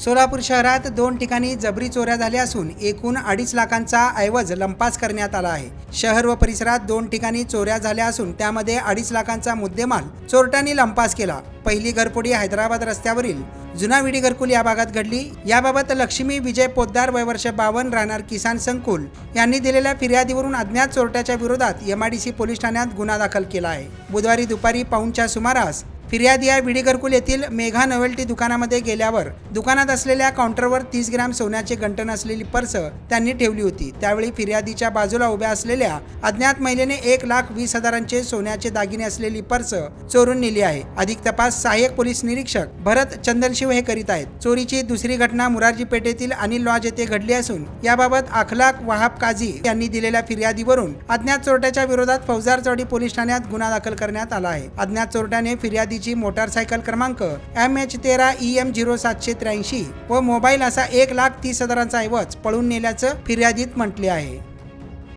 सोलापूर शहरात दोन ठिकाणी जबरी चोऱ्या झाल्या असून एकूण अडीच लाखांचा ऐवज लंपास करण्यात आला आहे. शहर व परिसरात दोन ठिकाणी चोऱ्या झाल्या असून त्यामध्ये अडीच लाखांचा मुद्देमाल चोरट्यांनी लंपास केला. पहिली घरफोडी हैदराबाद रस्त्यावरील जुना विडी घरकुल या भागात घडली. याबाबत लक्ष्मी विजय पोद्दार वयवर्ष बावन्न राहणार किसान संकुल यांनी दिलेल्या फिर्यादीवरून अज्ञात चोरट्याच्या विरोधात एमआयडीसी पोलीस ठाण्यात गुन्हा दाखल केला आहे. बुधवारी दुपारी पाऊनच्या सुमारास फिर्याद या विडी येथील मेघा नोवेल्टी दुकानामध्ये गेल्यावर दुकानात असलेल्या काउंटरवर तीस ग्रॅम सोन्याचे गंटन असलेली पर्स त्यांनी ठेवली होती. त्यावेळी फिर्यादीच्या बाजूला उभ्या असलेल्या अज्ञात महिलेने एक लाख वीस हजारांचे सोन्याचे दागिने असलेली पर्स चोरून नेली आहे. अधिक तपास सहाय्यक पोलीस निरीक्षक भरत चंदनशिव हे करीत आहेत. चोरीची दुसरी घटना मुरारजी पेठेतील अनिल लॉज येथे घडली असून याबाबत अखलाक वाहाब काझी यांनी दिलेल्या फिर्यादीवरून अज्ञात चोरट्याच्या विरोधात फौजदार पोलीस ठाण्यात गुन्हा दाखल करण्यात आला आहे. अज्ञात चोरट्याने जी मोटारसायकल क्रमांक एम एच तेरा ई एम झिरो सातशे त्र्याऐंशी व मोबाईल असा एक लाख तीस हजारांचा ऐवज पळून नेल्याचं फिर्यादीत म्हटले आहे.